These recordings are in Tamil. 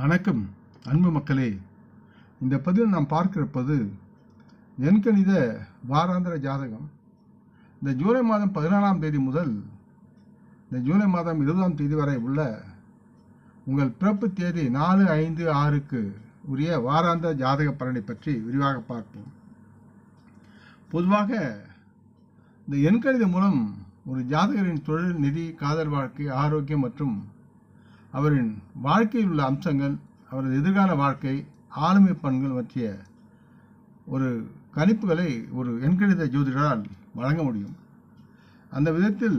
வணக்கம் அன்பு மக்களே. இந்த பதிவில் நாம் பார்க்கிறப்பது எண்கணித வாராந்திர ஜாதகம். இந்த ஜூலை மாதம் பதினாலாம் தேதி முதல் இந்த ஜூலை மாதம் இருபதாம் தேதி வரை உள்ள உங்கள் பிறப்பு தேதி நாலு ஐந்து ஆறுக்கு உரிய வாராந்திர ஜாதக பலனை பற்றி விரிவாக பார்ப்போம். பொதுவாக இந்த எண்கணிதம் மூலம் ஒரு ஜாதகரின் தொழில் நிதி காதல் வாழ்க்கை ஆரோக்கியம் மற்றும் அவரின் வாழ்க்கையில் உள்ள அம்சங்கள் அவரது எதிர்கால வாழ்க்கை ஆளுமை பண்புகள் பற்றிய ஒரு கணிப்புகளை ஒரு எண்கணித ஜோதிடரால் வழங்க முடியும். அந்த விதத்தில்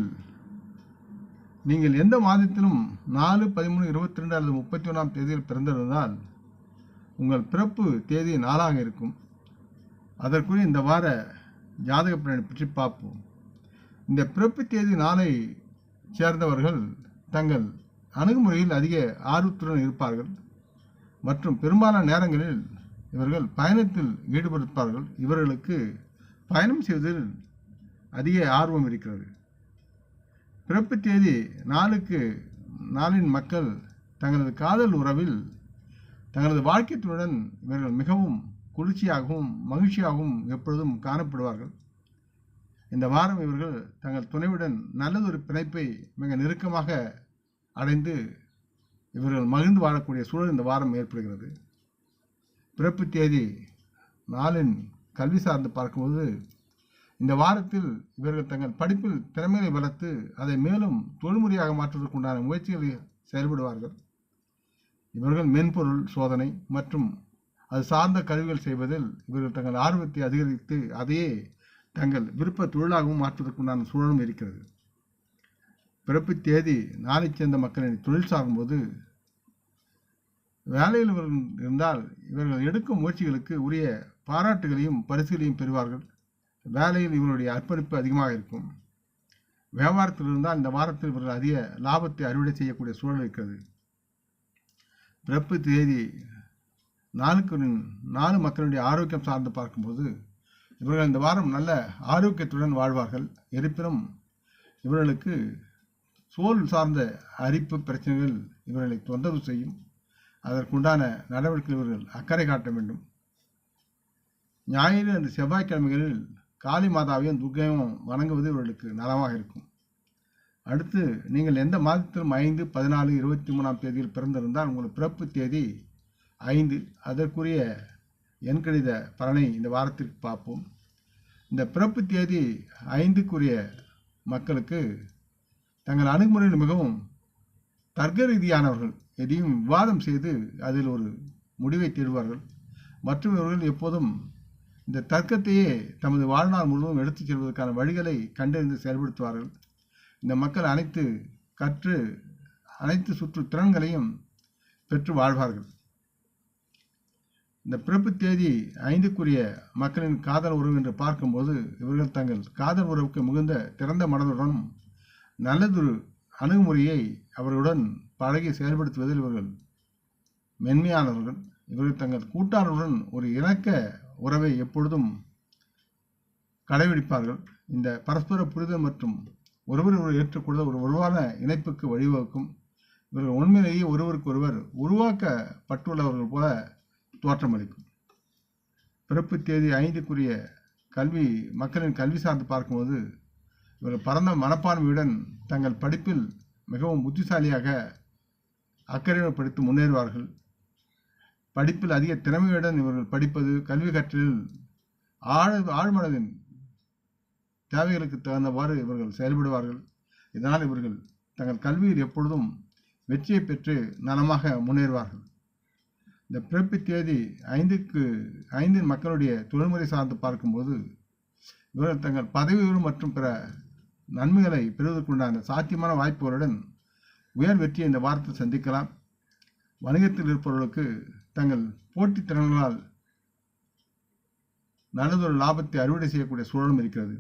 நீங்கள் எந்த மாதத்திலும் நாலு பதிமூணு இருபத்தி ரெண்டு அல்லது முப்பத்தி ஒன்றாம் தேதியில் பிறந்திருந்தால் உங்கள் பிறப்பு தேதி நாளாக இருக்கும். அதற்குரிய இந்த வார ஜாதக பலனை பற்றி பார்ப்போம். இந்த பிறப்பு தேதி நாளை சேர்ந்தவர்கள் தங்கள் அணுகுமுறையில் அதிக ஆர்வத்துடன் இருப்பார்கள். மற்றும் பெரும்பாலான நேரங்களில் இவர்கள் பயணத்தில் ஈடுபடுப்பார்கள் இவர்களுக்கு பயணம் செய்வதில் அதிக ஆர்வம் இருக்கிறது. பிறப்பு தேதி நாளுக்கு நாளின் மக்கள் தங்களது காதல் உறவில் தங்களது வாழ்க்கையத்துடன் இவர்கள் மிகவும் குளிர்ச்சியாகவும் மகிழ்ச்சியாகவும் எப்பொழுதும் காணப்படுவார்கள். இந்த வாரம் இவர்கள் தங்கள் துணைவுடன் நல்லதொரு பிணைப்பை மிக நெருக்கமாக அடைந்து இவர்கள் மகிழ்ந்து வாழக்கூடிய சூழல் இந்த வாரம் ஏற்படுகிறது. பிறப்பு தேதி நாளின் கல்வி சார்ந்து பார்க்கும்போது இந்த வாரத்தில் இவர்கள் தங்கள் படிப்பில் திறமையை வளர்த்து அதை மேலும் தொழில்முறையாக மாற்றுவதற்குண்டான முயற்சிகளை செயல்படுவார்கள். இவர்கள் மென்பொருள் சோதனை மற்றும் அது சார்ந்த கல்விகள் செய்வதில் இவர்கள் தங்கள் ஆர்வத்தை அதிகரித்து அதையே தங்கள் விருப்ப தொழிலாகவும் மாற்றுவதற்குண்டான சூழலும் இருக்கிறது. பிறப்பு தேதி நாளைச் சேர்ந்த மக்களின் தொழில் சாரும்போது வேலையில் இவர்கள் இருந்தால் இவர்கள் எடுக்கும் முயற்சிகளுக்கு உரிய பாராட்டுகளையும் பரிசுகளையும் பெறுவார்கள். வேலையில் இவர்களுடைய அர்ப்பணிப்பு அதிகமாக இருக்கும். வியாபாரத்தில் இருந்தால் இந்த வாரத்தில் இவர்கள் அதிக லாபத்தை அறுவடை செய்யக்கூடிய சூழல் இருக்கிறது. பிறப்பு தேதி நாளுக்கு நாலு மக்களுடைய ஆரோக்கியம் சார்ந்து பார்க்கும்போது இவர்கள் இந்த வாரம் நல்ல ஆரோக்கியத்துடன் வாழ்வார்கள். இருப்பினும் இவர்களுக்கு சோல் சார்ந்த அரிப்பு பிரச்சனைகள் இவர்களை தொந்தரவு செய்யும். அதற்குண்டான நடவடிக்கை இவர்கள் அக்கறை காட்ட வேண்டும். ஞாயிறு அன்று செவ்வாய்க்கிழமைகளில் காளி மாதாவையும் துர்க்கையும் வணங்குவது இவர்களுக்கு நலமாக இருக்கும். அடுத்து நீங்கள் எந்த மாதத்திலும் ஐந்து பதினாலு இருபத்தி மூணாம் தேதியில் பிறந்திருந்தால் உங்கள் பிறப்பு தேதி ஐந்து. அதற்குரிய எண்கணித பலனை இந்த வாரத்திற்கு பார்ப்போம். இந்த பிறப்பு தேதி ஐந்துக்குரிய மக்களுக்கு தங்கள் அணுகுமுறையில் மிகவும் தர்க்க ரீதியானவர்கள் எதையும் விவாதம் செய்து அதில் ஒரு முடிவை தேடுவார்கள். மற்றும் இவர்கள் எப்போதும் இந்த தர்க்கத்தையே தமது வாழ்நாள் முழுவதும் எடுத்துச் செல்வதற்கான வழிகளை கண்டறிந்து செயல்படுத்துவார்கள். இந்த மக்கள் அனைத்து கற்று அனைத்து சுற்று திறன்களையும் பெற்று வாழ்வார்கள். இந்த பிறப்பு தேதி ஐந்துக்குரிய மக்களின் காதல் உறவு என்று பார்க்கும்போது இவர்கள் தங்கள் காதல் உறவுக்கு மிகுந்த திறந்த மனதுடனும் நல்லதொரு அணுகுமுறையை அவர்களுடன் பழகி செயல்படுத்துவதில் இவர்கள் மென்மையானவர்கள். இவர்கள் தங்கள் கூட்டாளருடன் ஒரு இணக்க உறவை எப்பொழுதும் கடைபிடிப்பார்கள். இந்த பரஸ்பர புரிதல் மற்றும் ஒருவர் ஒருவர் ஏற்றுக்கொள்ள ஒரு உருவான இணைப்புக்கு வழிவகுக்கும். இவர்கள் உண்மையிலேயே ஒருவருக்கொருவர் உருவாக்கப்பட்டுள்ளவர்கள் போல தோற்றமளிக்கும். பிறப்பு தேதி ஐந்துக்குரிய கல்வி மக்களின் கல்வி சார்ந்து பார்க்கும்போது இவர்கள் பரந்த மனப்பான்மையுடன் தங்கள் படிப்பில் மிகவும் புத்திசாலியாக அக்கறையுடன் படித்து முன்னேறுவார்கள். படிப்பில் அதிக திறமையுடன் இவர்கள் படிப்பது கல்வி கற்றலில் ஆழ ஆழ்மனதின் தேவைகளுக்கு தகுந்தவாறு இவர்கள் செயல்படுவார்கள். இதனால் இவர்கள் தங்கள் கல்வியில் எப்பொழுதும் வெற்றியை பெற்று நலமாக முன்னேறுவார்கள். இந்த பிறப்பு தேதி ஐந்துக்கு ஐந்தின் மக்களுடைய தொழில்முறை சார்ந்து பார்க்கும்போது இவர்கள் தங்கள் பதவி உயர்வு மற்றும் பிற நன்மைகளை பெறுவதற்குண்டான சாத்தியமான வாய்ப்புகளுடன் உயர் வெற்றியை இந்த வாரத்தில் சந்திக்கலாம். வணிகத்தில் இருப்பவர்களுக்கு தங்கள் போட்டித் திறன்களால் நல்லதொரு லாபத்தை அறுவடை செய்யக்கூடிய சூழலும் இருக்கிறது.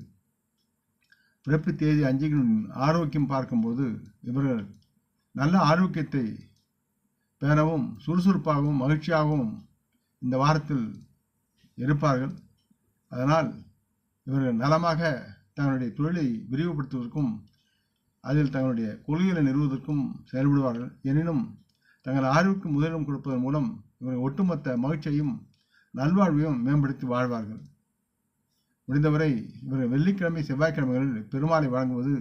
பிறப்பு தேதி அஞ்சுகளின் ஆரோக்கியம் பார்க்கும்போது இவர்கள் நல்ல ஆரோக்கியத்தை பெறவும் சுறுசுறுப்பாகவும் மகிழ்ச்சியாகவும் இந்த வாரத்தில் இருப்பார்கள். அதனால் இவர்கள் நலமாக தங்களுடைய தொழிலை விரிவுபடுத்துவதற்கும் அதில் தங்களுடைய கொள்கைகளை நிறுவுவதற்கும் செயல்படுவார்கள். எனினும் தங்கள் ஆர்வுக்கு முதலிடம் கொடுப்பதன் மூலம் இவர்கள் ஒட்டுமொத்த மகிழ்ச்சியையும் நல்வாழ்வையும் மேம்படுத்தி வாழ்வார்கள். முடிந்தவரை இவர்கள் வெள்ளிக்கிழமை செவ்வாய்க்கிழமைகளில் பெருமாளை வழங்குவது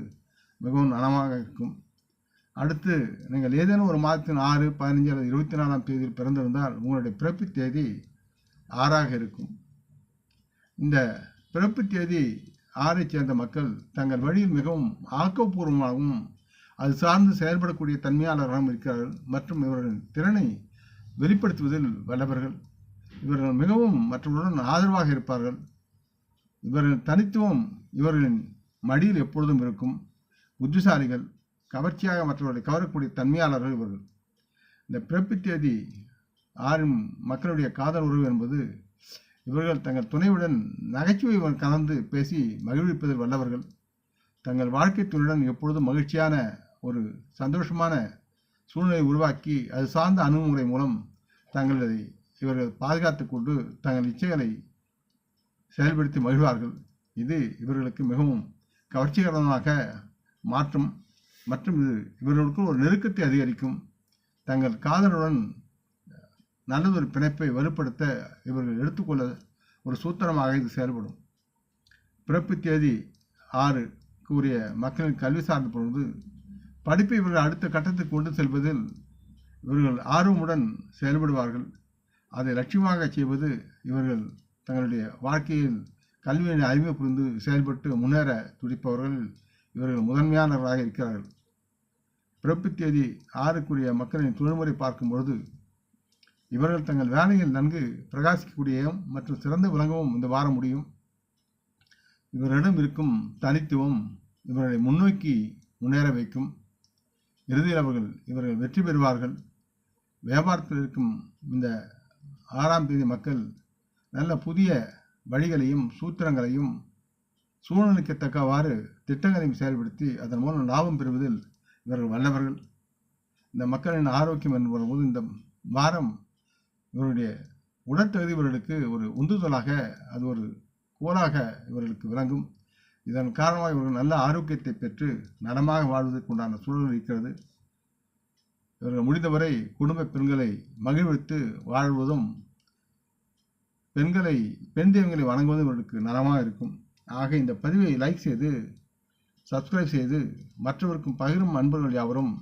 மிகவும் நலமாக இருக்கும். அடுத்து நீங்கள் ஏதேனும் ஒரு மாதத்தின் ஆறு பதினஞ்சு அல்லது இருபத்தி நாலாம் தேதியில் பிறந்திருந்தால் உங்களுடைய பிறப்பு தேதி ஆறாக இருக்கும். இந்த பிறப்பு தேதி ஆரைச் சேர்ந்த மக்கள் தங்கள் வழியில் மிகவும் ஆக்கப்பூர்வமாகவும் அது சார்ந்து செயல்படக்கூடிய தன்மையாளராகவும் இருக்கிறார்கள் மற்றும் இவர்களின் திறனை வெளிப்படுத்துவதில் வல்லவர்கள். இவர்கள் மிகவும் மற்றவர்களுடன் ஆதரவாக இருப்பார்கள். இவர்களின் தனித்துவம் இவர்களின் மடியில் எப்பொழுதும் இருக்கும். புத்திசாலிகள் கவர்ச்சியாக மற்றவர்களை கவரக்கூடிய தன்மையாளர்கள் இவர்கள். இந்த பிறப்பு தேதி ஆறும் மக்களுடைய காதல் உறவு என்பது இவர்கள் தங்கள் துணையுடன் நகைச்சுவை கலந்து பேசி மகிழ்விப்பதில் வல்லவர்கள். தங்கள் வாழ்க்கை துணையுடன் எப்பொழுதும் மகிழ்ச்சியான ஒரு சந்தோஷமான சூழ்நிலையை உருவாக்கி அது சார்ந்த அணுகுமுறை மூலம் தங்களை இவர்கள் பாதுகாத்து கொண்டு தங்கள் இச்சைகளை செயல்படுத்தி மகிழ்வார்கள். இது இவர்களுக்கு மிகவும் கவர்ச்சிகரமாக மாற்றும் மற்றும் இது இவர்களுக்கு ஒரு நெருக்கத்தை அதிகரிக்கும். தங்கள் காதலுடன் நல்லதொரு பிணைப்பை வலுப்படுத்த இவர்கள் எடுத்துக்கொள்ள ஒரு சூத்திரமாக இது செயல்படும். பிறப்பு தேதி ஆறு கூறிய மக்களின் கல்வி சார்ந்த பொழுது படிப்பை இவர்கள் அடுத்த கட்டத்துக்கு கொண்டு செல்வதில் இவர்கள் ஆர்வமுடன் செயல்படுவார்கள். அதை லட்சியமாக செய்வது இவர்கள் தங்களுடைய வாழ்க்கையில் கல்வியினை அறிமை புரிந்து செயல்பட்டு முன்னேற துடிப்பவர்கள் இவர்கள் முதன்மையானவர்களாக இருக்கிறார்கள். பிறப்பு தேதி ஆறுக்குரிய மக்களின் தொழில்முறை பார்க்கும் பொழுது இவர்கள் தங்கள் வேலையில் நன்கு பிரகாசிக்கக்கூடிய மற்றும் சிறந்து விளங்கவும் இந்த வாரம் முடியும். இவரிடம் இருக்கும் தனித்துவம் இவர்களை முன்னோக்கி முன்னேற வைக்கும். இறுதியில் அவர்கள் இவர்கள் வெற்றி பெறுவார்கள். வியாபாரத்தில் இருக்கும் இந்த ஆறாம் தேதி மக்கள் நல்ல புதிய வழிகளையும் சூத்திரங்களையும் சூழ்நிலைக்கு தக்கவாறு திட்டங்களையும் செயல்படுத்தி அதன் மூலம் லாபம் பெறுவதில் இவர்கள் வல்லவர்கள். இந்த மக்களின் ஆரோக்கியம் என்று வரும்போது இந்த வாரம் இவருடைய உடற்தகுதி இவர்களுக்கு ஒரு உந்துதலாக அது ஒரு கோலாக இவர்களுக்கு விளங்கும். இதன் காரணமாக இவர்கள் நல்ல ஆரோக்கியத்தை பெற்று நலமாக வாழ்வதற்கு உண்டான சூழல் இருக்கிறது. இவர்கள் முடிந்தவரை குடும்ப பெண்களை மகிழ்வித்து வாழ்வதும் பெண்களை பெண் தெய்வங்களை வணங்குவதும் இவர்களுக்கு நலமாக இருக்கும். ஆக இந்த பதிவை லைக் செய்து சப்ஸ்கிரைப் செய்து மற்றவருக்கும் பகிரும் அன்பர்கள் யாவரும்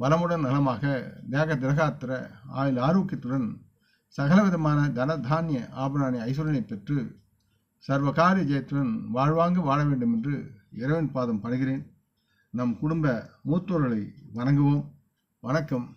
வளமுடன் நலமாக தேக திரகாத்திர ஆயுள் ஆரோக்கியத்துடன் சகலவிதமான தன தானிய ஐஸ்வரனை பெற்று சர்வகாரிய ஜெயத்துடன் வாழ்வாங்கு வாழ வேண்டும் என்று இறைவன் பாதம் படுகிறேன் நம் குடும்ப மூத்தோர்களை வணங்குவோம். வணக்கம்.